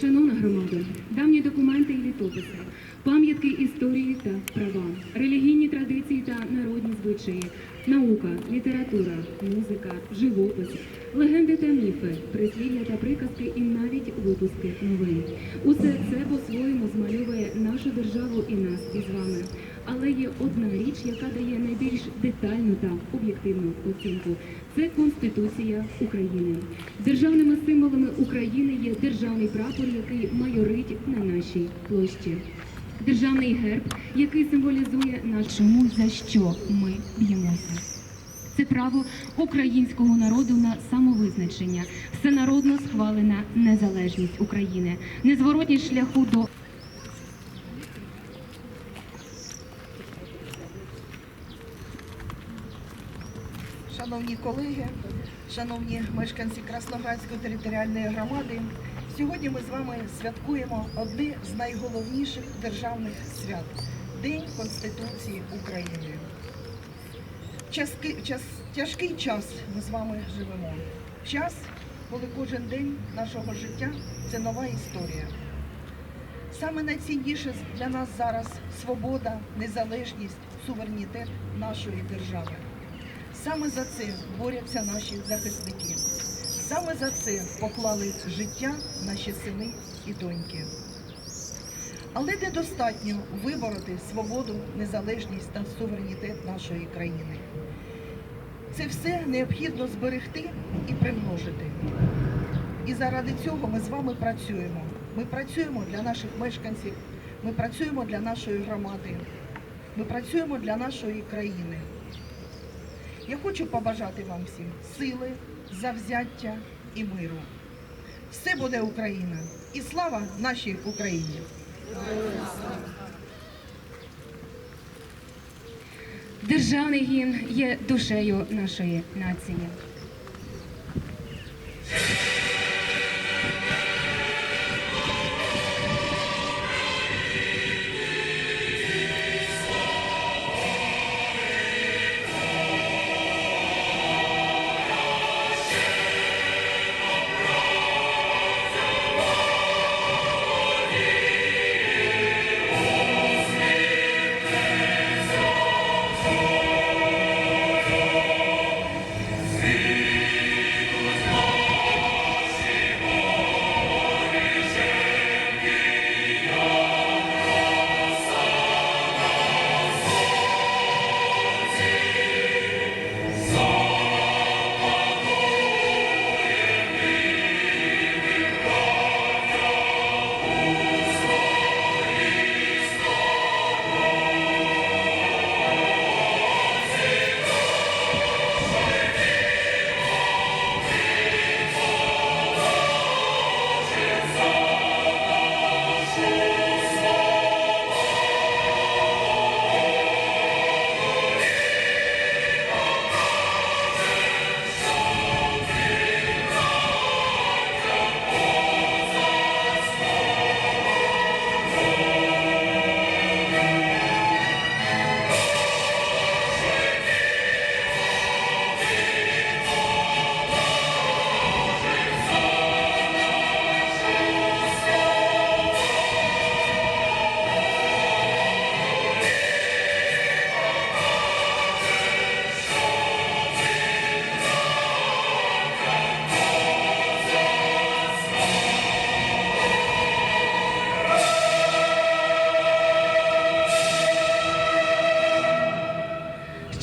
Шановна громада, давні документи і літописи, пам'ятки історії та права, релігійні традиції та народні звичаї, наука, література, музика, живопис, легенди та міфи, прислів'я та приказки і навіть випуски новин. Усе це по-своєму змальовує нашу державу і нас із вами. Але є одна річ, яка дає найбільш детальну та об'єктивну оцінку. Це Конституція України. Державними символами України є державний прапор, який майорить на нашій площі. Державний герб, який символізує нашому за що ми б'ємося. Це право українського народу на самовизначення, всенародно схвалена незалежність України, незворотність шляху до Шановні колеги, шановні мешканці Красноградської територіальної громади, сьогодні ми з вами святкуємо одне з найголовніших державних свят День Конституції України. Часки, час, тяжкий час ми з вами живемо. Час, коли кожен день нашого життя це нова історія. Саме найцінніше для нас зараз свобода, незалежність, суверенітет нашої держави. Саме за це борються наші захисники. Саме за це поклали життя наші сини і доньки. Але недостатньо вибороти свободу, незалежність та суверенітет нашої країни. Це все необхідно зберегти і примножити. І заради цього ми з вами працюємо. Ми працюємо для наших мешканців, ми працюємо для нашої громади, ми працюємо для нашої країни. Я хочу побажати вам всім сили, завзяття і миру. Все буде Україна і слава нашій Україні! державний гімн є душею нашої нації.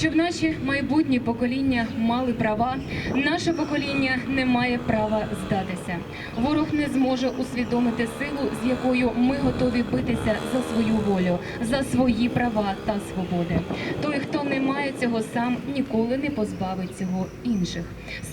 Щоб наші майбутні покоління мали права, наше покоління не має права здатися. Ворог не зможе усвідомити силу, з якою ми готові битися за свою волю, за свої права та свободи. Той, хто не має цього сам, ніколи не позбавить цього інших.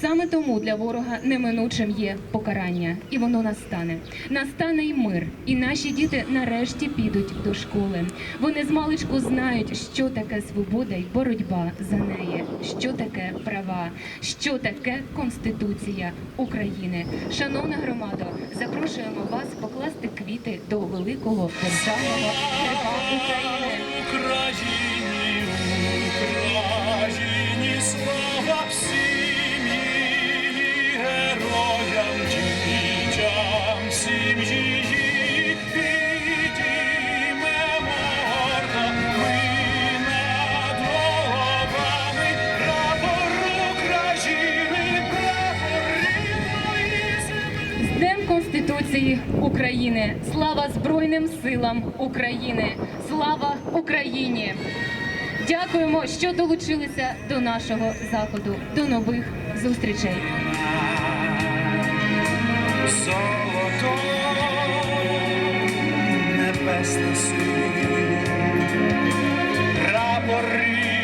Саме тому для ворога неминучим є покарання, і воно настане. Настане й мир, і наші діти нарешті підуть до школи. Вони з маличку знають, що таке свобода й боротьба за неї, що таке права, що таке Конституція України. Шановна громадо, запрошуємо вас покласти квіти до великого державного герба України. Україні, Україні, слава всім героям, дітям, сім'ї. Днем Конституції України. Слава Збройним силам України. Слава Україні! Дякуємо, що долучилися до нашого заходу. До нових зустрічей. Золото небесне сил, прапори.